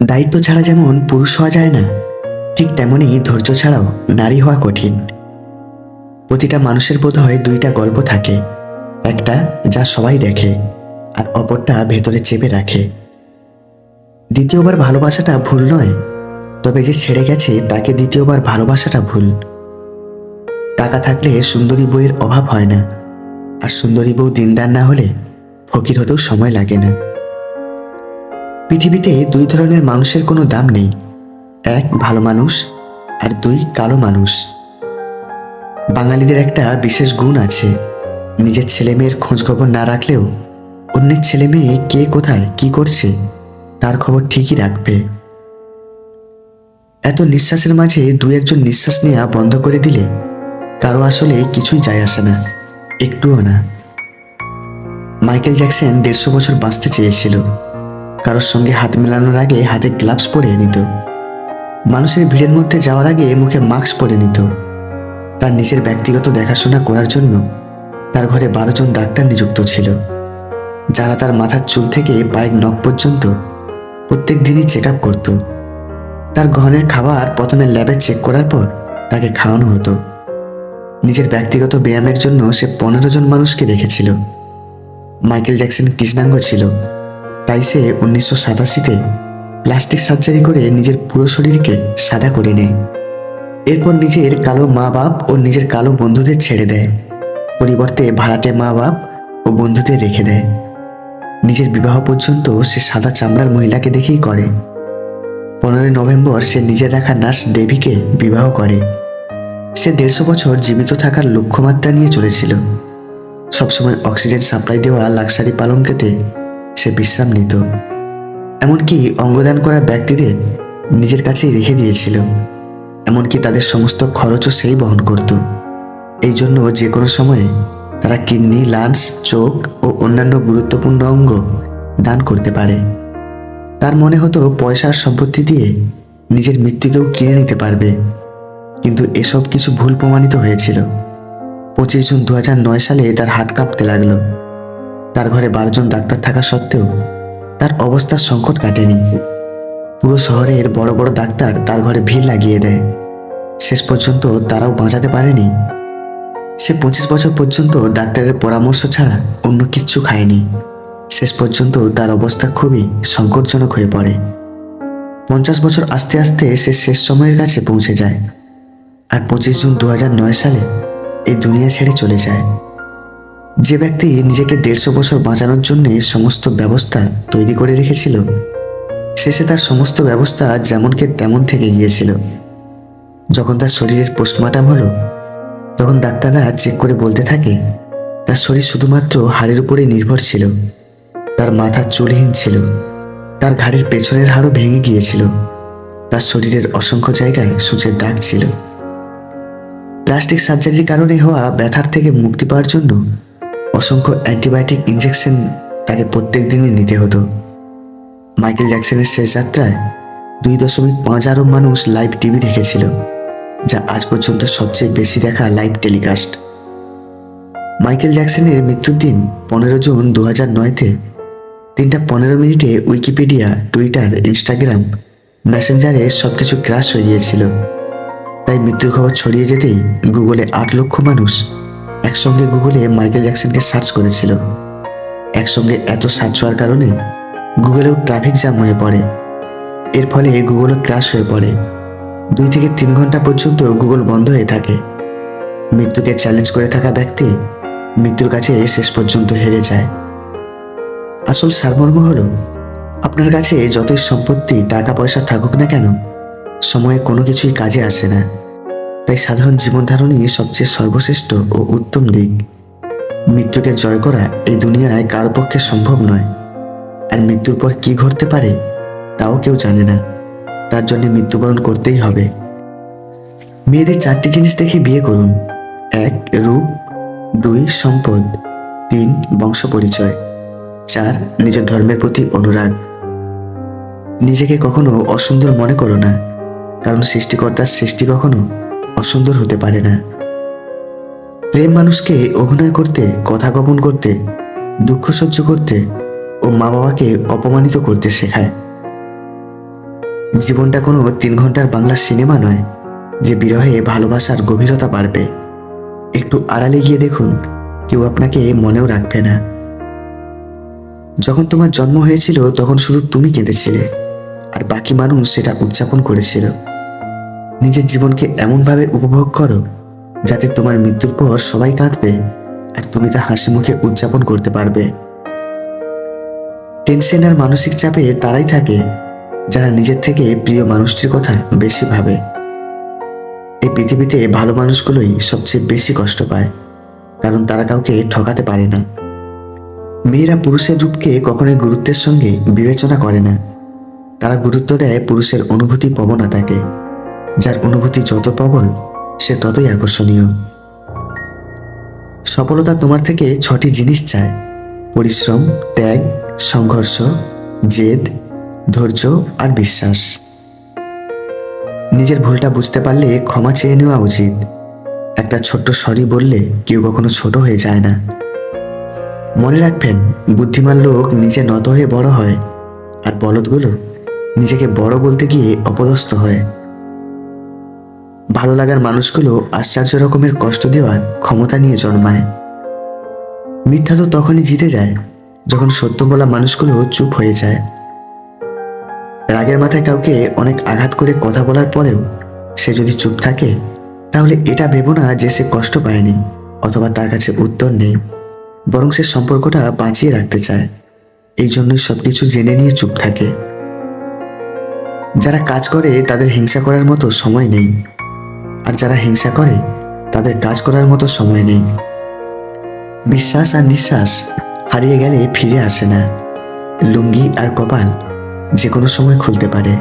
দায়িত্ব ছাড়া যেমন পুরুষ হওয়া যায় না, ঠিক তেমনই ধৈর্য ছাড়াও নারী হওয়া কঠিন। প্রতিটা মানুষের বোধ হয় দুইটা গল্প থাকে, একটা যা সবাই দেখে আর অপরটা ভেতরে চেপে রাখে। দ্বিতীয়বার ভালোবাসাটা ভুল নয়, তবে যে ছেড়ে গেছে তাকে দ্বিতীয়বার ভালোবাসাটা ভুল। টাকা থাকলে সুন্দরী বইয়ের অভাব হয় না, আর সুন্দরী বউ দিনদার না হলে ফকির হতেও সময় লাগে না। পৃথিবীতে দুই ধরনের মানুষের কোনো দাম নেই। এক ভালো মানুষ আর দুই কালো মানুষ। বাঙালিদের একটা বিশেষ গুণ আছে। নিজের ছেলে মেয়ের খোঁজ খবর না রাখলেও অন্যের ছেলে মেয়ে কে কোথায় কি করছে তার খবর ঠিকই রাখবে। এত নিঃশ্বাসের মাঝে দু একজন নিঃশ্বাস নেওয়া বন্ধ করে দিলে কারও আসলে কিছুই যায় আসে না, একটুও না। মাইকেল জ্যাকসন দেড়শো বছর বাঁচতে চেয়েছিল। কারোর সঙ্গে হাত মেলানোর আগে হাতে গ্লাভস পরে নিত। মানুষের ভিড়ের মধ্যে যাওয়ার আগে মুখে মাস্ক পরে নিত। তার নিজের ব্যক্তিগত দেখাশোনা করার জন্য তার ঘরে বারো জন ডাক্তার নিযুক্ত ছিল। যারা তার মাথার চুল থেকে পায়ের নখ পর্যন্ত প্রত্যেক দিনই চেক আপ করত। তার ঘনের খাবার প্রথমে ল্যাবে চেক করার পর তাকে খাওয়ানো হতো। নিজের ব্যক্তিগত ব্যায়ামের জন্য সে পনেরো জন মানুষকে রেখেছিল মাইকেল জ্যাকসন কৃষ্ণাঙ্গ ছিল। তাই সে উনিশশো সাতাশিতে প্লাস্টিক সার্জারি করে নিজের পুরো শরীরকে সাদা করে নেয়। এরপর নিজের কালো মা বাপ ও নিজের কালো বন্ধুদের ছেড়ে দেয়। পরিবর্তে ভাড়াটে মা বাপ ও বন্ধুদের রেখে দেয়। নিজের বিবাহ পর্যন্ত সে সাদা চামড়ার মহিলাকে দেখেই করে। পনেরোই নভেম্বর সে নিজের রাখা নার্স ডেভিকে বিবাহ করে। সে দেড়শো বছর জীবিত থাকার লক্ষ্যমাত্রা নিয়ে চলেছিল। সবসময় অক্সিজেন সাপ্লাই দেওয়া, লাক্সারি পালঙ্কেতে সে বিশ্রাম নিত। এমনকি অঙ্গদান করা ব্যক্তিদের নিজের কাছেই রেখে দিয়েছিল। এমনকি তাদের সমস্ত খরচও সেই বহন করত। এই জন্য যে কোনো সময়ে তারা কিডনি লাঞ্চ চোখ ও অন্যান্য গুরুত্বপূর্ণ অঙ্গ দান করতে পারে। তার মনে হতো পয়সার সম্পত্তি দিয়ে নিজের মৃত্যুকেও কিনে নিতে পারবে। কিন্তু এসব কিছু ভুল প্রমাণিত হয়েছিল। পঁচিশ জুন দু সালে তার হাত কাঁপতে লাগল। তার ঘরে বারো জন ডাক্তার থাকা সত্ত্বেও তার অবস্থার সংকট কাটেনি। পুরো শহরের বড় বড় ডাক্তার তার ঘরে ভিড় লাগিয়ে দেয়। শেষ পর্যন্ত তারাও বাঁচাতে পারেনি। সে পঁচিশ বছর পর্যন্ত ডাক্তারের পরামর্শ ছাড়া অন্য কিচ্ছু খায়নি। শেষ পর্যন্ত তার অবস্থা খুবই সংকটজনক হয়ে পড়ে। পঞ্চাশ বছর আস্তে আস্তে সে শেষ সময়ের কাছে পৌঁছে যায়। আর পঁচিশ জুন দু সালে এই দুনিয়া ছেড়ে চলে যায়। যে ব্যক্তি নিজেকে দেড়শো বছর বাঁচানোর জন্য সমস্ত ব্যবস্থা তৈরি করে রেখেছিল, শেষে তার সমস্ত ব্যবস্থা যেমনকে তেমন থেকে গিয়েছিল। যখন তার শরীরের পোস্টমর্টম হলো, তখন ডাক্তাররা চেক করে বলতে থাকে, তার শরীর শুধুমাত্র হাড়ের উপরে নির্ভর ছিল। তার মাথা চুলহীন ছিল। তার ঘাড়ের পেছনের হাড়ও ভেঙে গিয়েছিল। তার শরীরের অসংখ্য জায়গায় সূচের দাগ ছিল। প্লাস্টিক সার্জারির কারণে হওয়া ব্যথার থেকে মুক্তি পাওয়ার জন্য অসংখ্য অ্যান্টিবায়োটিক ইঞ্জেকশন তাকে প্রত্যেক দিনই নিতে হতো। মাইকেল জ্যাকসনের শেষ যাত্রায় দুই দশমিক পাঁচ আরব মানুষ লাইভ টিভি দেখেছিল, যা আজ পর্যন্ত সবচেয়ে বেশি দেখা লাইভ টেলিকাস্ট। মাইকেল জ্যাকসনের মৃত্যুর দিন পনেরো জুন দু হাজার নয়তে তিনটা পনেরো মিনিটে উইকিপিডিয়া, টুইটার, ইনস্টাগ্রাম মেসেঞ্জারে সব কিছু ক্রাশ হয়ে গিয়েছিল। তাই মৃত্যুর খবর ছড়িয়ে যেতেই গুগলে আট লক্ষ মানুষ একসঙ্গে গুগলে মাইকেল জ্যাকসনকে সার্চ করেছিল। একসঙ্গে এত সার্চ হওয়ার কারণে গুগলেও ট্রাফিক জ্যাম হয়ে পড়ে। এর ফলে গুগলও ক্রাশ হয়ে পড়ে। দুই থেকে তিন ঘণ্টা পর্যন্ত গুগল বন্ধ হয়ে থাকে। মৃত্যুকে চ্যালেঞ্জ করে থাকা ব্যক্তি মৃত্যুর কাছে শেষ পর্যন্ত হেরে যায়। আসল সারমর্ম হলো, আপনার কাছে যতই সম্পত্তি টাকা পয়সা থাকুক না কেন, সময়ে কোনো কিছুই কাজে আসে না। তাই সাধারণ জীবনধারণই সবচেয়ে সর্বশ্রেষ্ঠ ও উত্তম দিক। মৃত্যুকে জয় করা এই দুনিয়ায় কারও পক্ষে সম্ভব নয়। আর মৃত্যুর পর কি ঘটতে পারে, তাও কেউ জানে না। তার জন্য মৃত্যুবরণ করতেই হবে। মেয়েদের চারটি জিনিস দেখে বিয়ে করুন। এক, রূপ। দুই, সম্পদ। তিন, বংশ পরিচয়। চার, নিজের ধর্মের প্রতি অনুরাগ। নিজেকে কখনো অসুন্দর মনে করো না, কারণ সৃষ্টিকর্তার সৃষ্টি কখনো অসুন্দর হতে পারে না। প্রেম মানুষকে অভিনয় করতে, কথা গোপন করতে, দুঃখ সহ্য করতে ও মা বাবাকে অপমানিত করতে শেখায়। জীবনটা কোনো তিন ঘণ্টার বাংলা সিনেমা নয়, যে বিরহে ভালোবাসার গভীরতা বাড়বে। একটু আড়ালে গিয়ে দেখুন, কেউ আপনাকে মনেও রাখবে না। যখন তোমার জন্ম হয়েছিল, তখন শুধু তুমি কেঁদেছিলে, আর বাকি মানুষ সেটা উদযাপন করেছিল। নিজের জীবনকে এমনভাবে উপভোগ করো যাতে তোমার মৃত্যুর পর সবাই কাঁদবে আর তুমি তা হাসি মুখে উদযাপন করতে পারবে। টেনশন আর মানসিক চাপে তারাই থাকে, যারা নিজের থেকে প্রিয় মানুষটির কথা বেশি ভাবে। এই পৃথিবীতে ভালো মানুষগুলোই সবচেয়ে বেশি কষ্ট পায়, কারণ তারা কাউকে ঠকাতে পারে না। মেয়েরা পুরুষের রূপকে কখনোই গুরুত্বের সঙ্গে বিবেচনা করে না। তারা গুরুত্ব দেয় পুরুষের অনুভূতি প্রবণতাকে যার অনুভূতি যত প্রবল, সে ততই আকর্ষণীয়। সফলতা তোমার থেকে ছটি জিনিস চায়। পরিশ্রম, ত্যাগ, সংঘর্ষ, জেদ, ধৈর্য আর বিশ্বাস। নিজের ভুলটা বুঝতে পারলে ক্ষমা চেয়ে নেওয়া উচিত। একটা ছোট্ট সরি বললে কেউ কখনো ছোট হয়ে যায় না। মনে রাখবেন, বুদ্ধিমান লোক নিজে নত হয়ে বড় হয়, আর বলদগুলো নিজেকে বড় বলতে গিয়ে অপদস্থ হয়। ভালো লাগার মানুষগুলো আশ্চর্য রকমের কষ্ট দেওয়ার ক্ষমতা নিয়ে জন্মায়। মিথ্যা তো তখনই জিতে যায়, যখন সত্য বলা মানুষগুলো চুপ হয়ে যায়। রাগের মাথায় কাউকে অনেক আঘাত করে কথা বলার পরেও সে যদি চুপ থাকে, তাহলে এটা ভেবো না যে সে কষ্ট পায়নি অথবা তার কাছে উত্তর নেই, বরং সে সম্পর্কটা বাঁচিয়ে রাখতে চায়। এই জন্যই সবকিছু জেনে নিয়ে চুপ থাকে। যারা কাজ করে তাদের হিংসা করার মতো সময় নেই। আর যারা হিংসা করে, তাদের কাজ করার মতো সময় নেই। বিশ্বাস আর নিঃশ্বাস হারিয়ে গেলে ফিরে আসে না। লুঙ্গি আর কপাল যে কোনো সময় খুলতে পারে।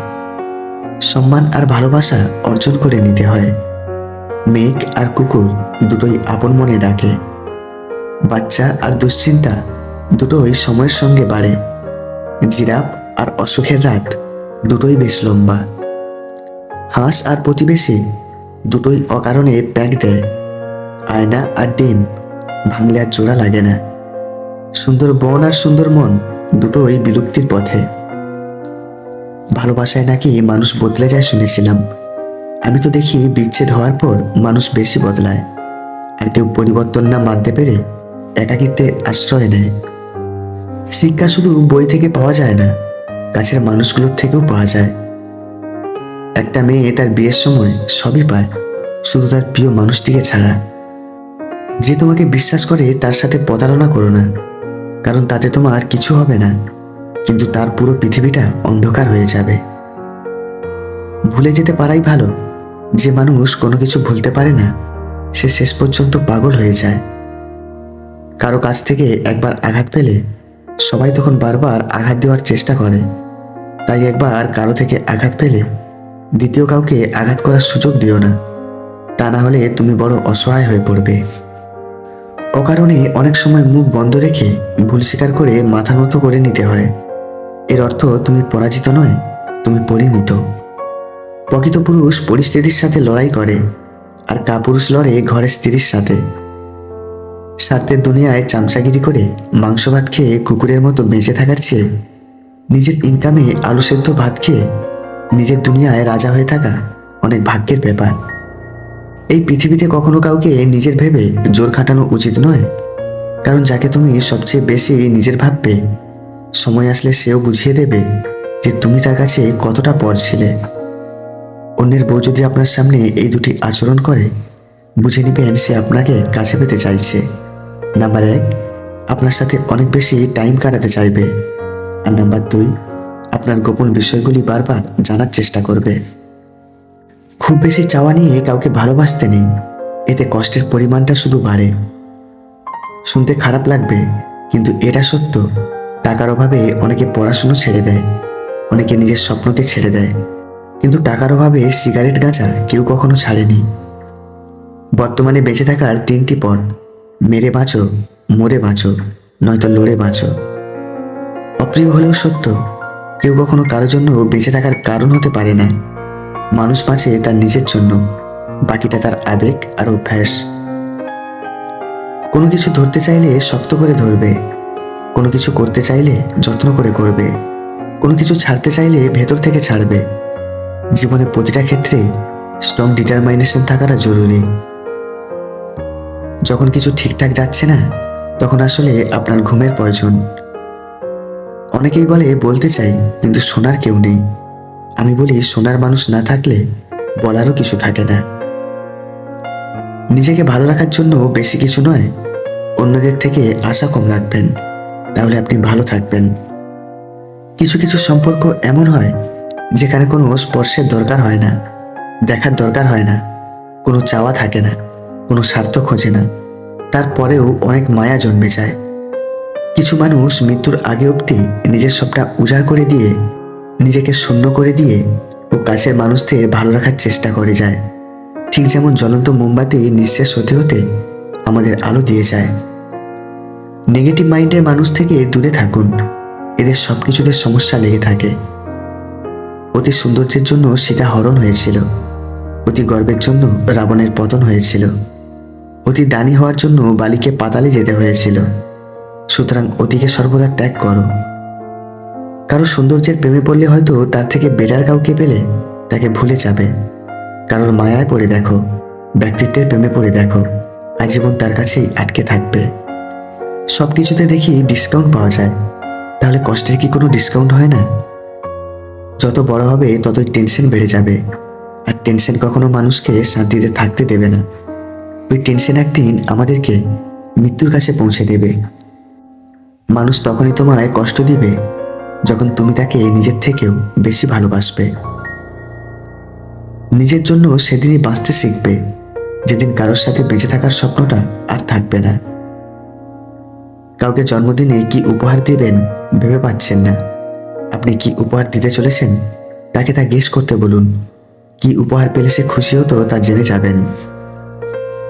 সম্মান আর ভালোবাসা অর্জন করে নিতে হয়। মেঘ আর কুকুর দুটোই আপন মনে ডাকে। বাচ্চা আর দুশ্চিন্তা দুটোই সময়ের সঙ্গে বাড়ে। জিরাফ আর অসুখের রাত দুটোই বেশ লম্বা। হাঁস আর প্রতিবেশী দুটোই অকারণে প্যাক দেয়। আয়না আর ডিম, ভাঙলে আর জোড়া লাগে না। সুন্দর বন আর সুন্দর মন, দুটোই বিলুপ্তির পথে। ভালোবাসায় নাকি মানুষ বদলে যায় শুনেছিলাম। আমি তো দেখি বিচ্ছেদ হওয়ার পর মানুষ বেশি বদলায়। আর কেউ পরিবর্তন না মানতে পেরে একাকিত্বে আশ্রয় নেয়। শিক্ষা শুধু বই থেকে পাওয়া যায় না কাছের মানুষগুলোর থেকেও পাওয়া যায়। একটা মেয়ে তার বিয়ের সময় সবই পায়, শুধু তার প্রিয় মানুষটিকে ছাড়া। যে তোমাকে বিশ্বাস করে তার সাথে প্রতারণা করো না, কারণ তাতে তোমার কিছু হবে না, কিন্তু তার পুরো পৃথিবীটা অন্ধকার হয়ে যাবে। ভুলে যেতে পারাই ভালো, যে মানুষ কোনো কিছু ভুলতে পারে না, সে শেষ পর্যন্ত পাগল হয়ে যায়। কারও কাছ থেকে একবার আঘাত পেলে সবাই তখন বারবার আঘাত দেওয়ার চেষ্টা করে, তাই একবার কারও থেকে আঘাত পেলে দ্বিতীয় কাউকে আঘাত করার সুযোগ দিও না। তা না হলে তুমি বড় অসহায় হয়ে পড়বে। অকারণে অনেক সময় মুখ বন্ধ রেখে ভুল স্বীকার করে মাথা নত করে নিতে হয়। এর অর্থ তুমি পরাজিত নয়, তুমি পরিণত। প্রকৃত পুরুষ পরিস্থিতির সাথে লড়াই করে, আর কাপুরুষ লড়ে ঘরের স্ত্রীর সাথে। স্বার্থের দুনিয়ায় চামচাগিরি করে মাংস ভাত খেয়ে কুকুরের মতো বেঁচে থাকার চেয়ে নিজের ইনকামে আলু সেদ্ধ ভাত খেয়ে নিজের দুনিয়ায় রাজা হয়ে থাকা অনেক ভাগ্যের ব্যাপার। এই পৃথিবীতে কখনো কাউকে নিজের ভেবে জোর খাটানো উচিত নয়। কারণ যাকে তুমি সবচেয়ে বেশি নিজের ভাববে, সময় আসলে সেও বুঝিয়ে দেবে যে তুমি তার কাছে কতটা পর ছিলে। অন্যের বউ যদি আপনার সামনে এই দুটি আচরণ করে, বুঝে নেবেন সে আপনাকে কাছে পেতে চাইছে। নাম্বার এক, আপনার সাথে অনেক বেশি টাইম কাটাতে চাইবে। আর নাম্বার দুই আপনার গোপন বিষয়গুলি বারবার জানার চেষ্টা করবে। খুব বেশি চাওয়া নিয়ে কাউকে ভালোবাসতে নেই। এতে কষ্টের পরিমাণটা শুধু বাড়ে। শুনতে খারাপ লাগবে, কিন্তু এটা সত্য। টাকার অভাবে অনেকে পড়াশুনো ছেড়ে দেয়, অনেকে নিজের স্বপ্নকে ছেড়ে দেয়। কিন্তু টাকার অভাবে সিগারেট গাঁজা কেউ কখনো ছাড়েনি। বর্তমানে বেঁচে থাকার তিনটি পথ, মেরে বাঁচো, মরে বাঁচো, নয়তো লড়ে বাঁচো। অপ্রিয় হলেও সত্য কেউ কখনো কারোর জন্য বেঁচে থাকার কারণ হতে পারে না। মানুষ বাঁচে তার নিজের জন্য, বাকিটা তার আবেগ আর অভ্যাস। কোনো কিছু ধরতে চাইলে শক্ত করে ধরবে, কোনো কিছু করতে চাইলে যত্ন করে করবে, কোনো কিছু ছাড়তে চাইলে ভেতর থেকে ছাড়বে। জীবনে প্রতিটা ক্ষেত্রে স্ট্রং ডিটারমাইনেশন থাকাটা জরুরি। যখন কিছু ঠিকঠাক যাচ্ছে না, তখন আসলে আপনার ঘুমের প্রয়োজন। অনেকেই বলে, বলতে চাই, কিন্তু শোনার কেউ নেই। আমি বলি, শোনার মানুষ না থাকলে বলারও কিছু থাকে না। নিজেকে ভালো রাখার জন্য বেশি কিছু নয়, অন্যদের থেকে আশা কম রাখবেন, তাহলে আপনি ভালো থাকবেন। কিছু কিছু সম্পর্ক এমন হয়, যেখানে কোনো স্পর্শের দরকার হয় না, দেখার দরকার হয় না, কোনো চাওয়া থাকে না, কোনো স্বার্থ খোঁজে না। তারপরেও অনেক মায়া জন্মে যায়। কিছু মানুষ মৃত্যুর আগে অবধি নিজের সবটা উজাড় করে দিয়ে, নিজেকে শূন্য করে দিয়ে ও কাছের মানুষদের ভালো রাখার চেষ্টা করে যায়। ঠিক যেমন জ্বলন্ত মোমবাতি নিঃশেষ হতে হতে আমাদের আলো দিয়ে যায়। নেগেটিভ মাইন্ডের মানুষ থেকে দূরে থাকুন। এদের সব কিছুতে সমস্যা লেগে থাকে। অতি সৌন্দর্যের জন্য সীতা হরণ হয়েছিল। অতি গর্বের জন্য রাবণের পতন হয়েছিল। অতি দানি হওয়ার জন্য বালিকে পাতালে যেতে হয়েছিল। সুতরাং অতিকে সর্বদা ত্যাগ করো। কারও সৌন্দর্যের প্রেমে পড়লে হয়তো তার থেকে বেটার কাউকে পেলে তাকে ভুলে যাবে। কারোর মায়ায় পড়ে দেখো, ব্যক্তিত্বের প্রেমে পড়ে দেখো, আজীবন তার কাছেই আটকে থাকবে। সব কিছুতে দেখি ডিসকাউন্ট পাওয়া যায়। তাহলে কষ্টের কি কোনো ডিসকাউন্ট হয় না? যত বড় হবে ততই টেনশন বেড়ে যাবে। আর টেনশন কখনো মানুষকে শান্তিতে থাকতে দেবে না। ওই টেনশন একদিন আমাদেরকে মৃত্যুর কাছে পৌঁছে দেবে। মানুষ তখনই তোমায় কষ্ট দিবে যখন তুমি তাকে নিজের থেকেও বেশি ভালোবাসবে। নিজের জন্য সেদিনই বাঁচতে শিখবে, যেদিন কারোর সাথে বেঁচে থাকার স্বপ্নটা আর থাকবে না। কাউকে জন্মদিনে কি উপহার দিবেন ভেবে পাচ্ছেন না। আপনি কি উপহার দিতে চলেছেন? তাকে তা গেস করতে বলুন। কি উপহার পেলে সে খুশি হতো তা জেনে যাবেন।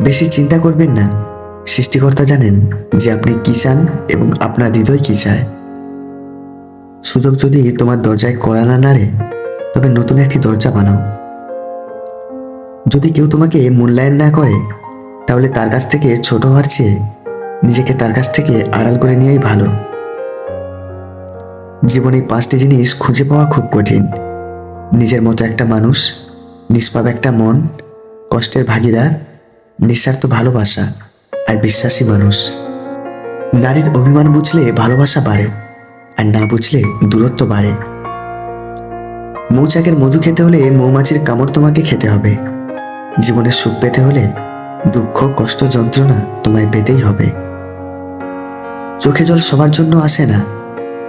বেশি চিন্তা করবেন না। সৃষ্টিকর্তা জানেন যে আপনি কি চান এবং আপনার হৃদয় কি চায়। সুযোগ যদি তোমার দরজায় কড়া না নাড়ে, তবে নতুন একটি দরজা বানাও। যদি কেউ তোমাকে মূল্যায়ন না করে, তাহলে তার কাছ থেকে ছোট হওয়ার চেয়ে নিজেকে তার কাছ থেকে আড়াল করে নেওয়াই ভালো। জীবনে পাঁচটি জিনিস খুঁজে পাওয়া খুব কঠিন। নিজের মতো একটা মানুষ, নিষ্পাপ একটা মন, কষ্টের ভাগিদার, নিঃস্বার্থ ভালোবাসা। আর বিশ্বাসী মানুষ। নারীর অভিমান বুঝলে ভালোবাসা বাড়ে, আর না বুঝলে দূরত্ব বাড়ে। মৌচাকের মধু খেতে হলে মৌমাছির কামড় তোমাকে খেতে হবে। জীবনের সুখ পেতে হলে দুঃখ, কষ্ট, যন্ত্রণা তোমায় পেতেই হবে। চোখে জল সবার জন্য আসে না,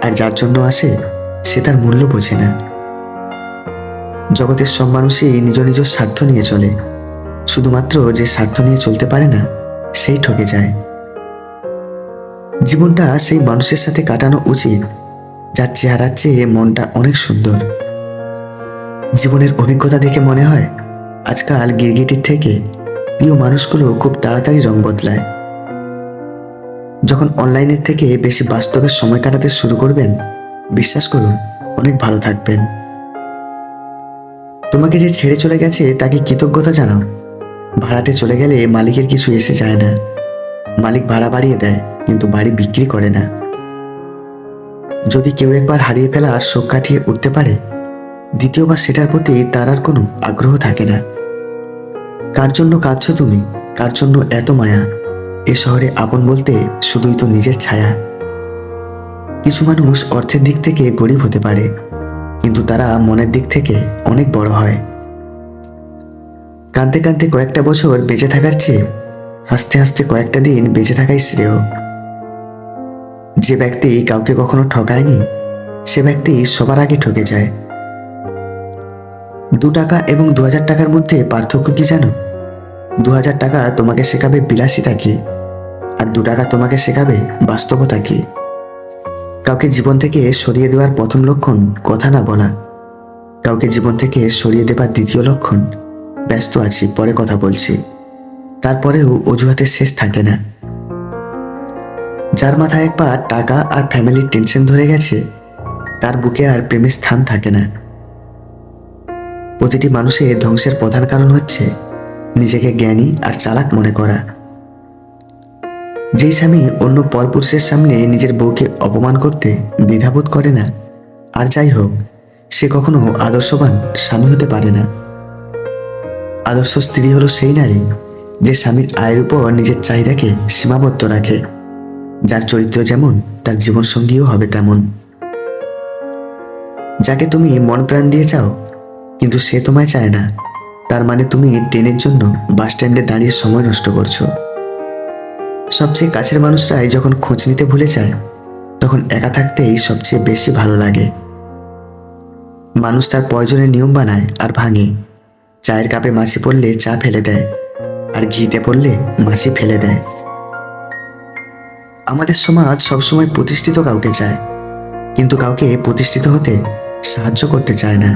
আর যার জন্য আসে সে তার মূল্য বোঝে না। জগতের সব মানুষই নিজ নিজ স্বার্থ নিয়ে চলে, শুধুমাত্র যে স্বার্থ নিয়ে চলতে পারে না সেই ঠকে যায়। জীবনটা সেই মানুষের সাথে কাটানো উচিত, যার চেহারার চেয়ে মনটা অনেক সুন্দর। জীবনের অভিজ্ঞতা দেখে মনে হয়, আজকাল গিরগিটির থেকে প্রিয় মানুষগুলো খুব তাড়াতাড়ি রং বদলায়। যখন অনলাইনের থেকে বেশি বাস্তবের সময় কাটাতে শুরু করবেন, বিশ্বাস করুন, অনেক ভালো থাকবেন। তোমাকে যে ছেড়ে চলে গেছে, তাকে কৃতজ্ঞতা জানাও। ভাড়াটে চলে গেলে মালিকের কিছু এসে যায় না। মালিক ভাড়া বাড়িয়ে দেয়, কিন্তু বাড়ি বিক্রি করে না। যদি কেউ একবার হারিয়ে ফেলার শোক কাটিয়ে উঠতে পারে, দ্বিতীয়বার সেটার প্রতি তার আর কোনো আগ্রহ থাকে না। কার জন্য কাঁদছ তুমি? কার জন্য এত মায়া? এ শহরে আপন বলতে শুধুই তো নিজের ছায়া। কিছু মানুষ অর্থের দিক থেকে গরিব হতে পারে, কিন্তু তারা মনের দিক থেকে অনেক বড় হয়। কাঁদতে কাঁদতে কয়েকটা বছর বেঁচে থাকার চেয়ে হাসতে হাসতে কয়েকটা দিন বেঁচে থাকাই শ্রেয়। যে ব্যক্তি কাউকে কখনো ঠকায়নি, সে ব্যক্তি সবার আগে ঠকে যায়। দু টাকা এবং দু হাজার টাকার মধ্যে পার্থক্য কি জানো? দু হাজার টাকা তোমাকে শেখাবে বিলাসিতা কি? আর দু টাকা তোমাকে শেখাবে বাস্তবতা কি? কাউকে জীবন থেকে সরিয়ে দেওয়ার প্রথম লক্ষণ কথা না বলা। কাউকে জীবন থেকে সরিয়ে দেবার দ্বিতীয় লক্ষণ ব্যস্ত আছি, পরে কথা বলছি। তারপরেও অজুহাতের শেষ থাকে না। যার মাথায় একবার টাকা আর ফ্যামিলির টেনশন ধরে গেছে, তার বুকে আর প্রেমের স্থান থাকে না। প্রতিটি মানুষের ধ্বংসের প্রধান কারণ হচ্ছে নিজেকে জ্ঞানী আর চালাক মনে করা। যেই স্বামী অন্য পরপুরুষের সামনে নিজের বউকে অপমান করতে দ্বিধাবোধ করে না, আর যাই হোক, সে কখনো আদর্শবান স্বামী হতে পারে না। আদর্শ স্ত্রী হলো সেই নারী যে স্বামীর আয়ের উপর নিজের চাহিদাকে সীমাবদ্ধ রাখে, যার চরিত্র যেমন তার জীবনসঙ্গীও হবে তেমন। যাকে তুমি মন প্রাণ দিয়ে চাও, কিন্তু সে তোমায় চায় না, তার মানে তুমি ট্রেনের জন্য বাস স্ট্যান্ডে দাঁড়িয়ে সময় নষ্ট করছ। সবচেয়ে কাছের মানুষরাই যখন খোঁজ নিতে ভুলে যায়, তখন একা থাকতেই সবচেয়ে বেশি ভালো লাগে। মানুষ তার প্রয়োজনের নিয়ম বানায় আর ভাঙে। চায়ের কাপে মাছি পড়লে চা ফেলে দেয় আর ঘিতে পড়লে মাছি ফেলে দেয়। আমাদের সমাজ সবসময় প্রতিষ্ঠিত কাউকে চায়, কিন্তু কাউকে প্রতিষ্ঠিত হতে সাহায্য করতে চায় না।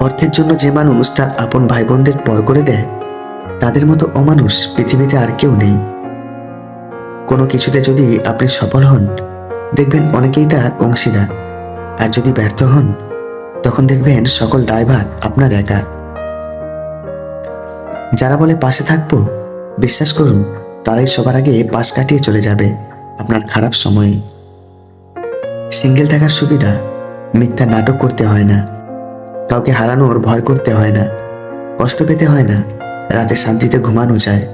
অর্থের জন্য যে মানুষ তার আপন ভাই বোনদের পর করে দেয়, তাদের মতো অমানুষ পৃথিবীতে আর কেউ নেই। কোনো কিছুতে যদি আপনি সফল হন, দেখবেন অনেকেই তার অংশীদার। আর যদি ব্যর্থ হন, তখন দেখবেন সকল দায়ভার আপনার একা। যারা বলে পাশে থাকব, বিশ্বাস করুন, তারাই সবার আগে পাশ কাটিয়ে চলে যাবে আপনার খারাপ সময়ে। সিঙ্গেল থাকার সুবিধা, মিথ্যা নাটক করতে হয় না। কাউকে হারানোর ভয় করতে হয় না। কষ্ট পেতে হয় না। রাতে শান্তিতে ঘুমানো যায়।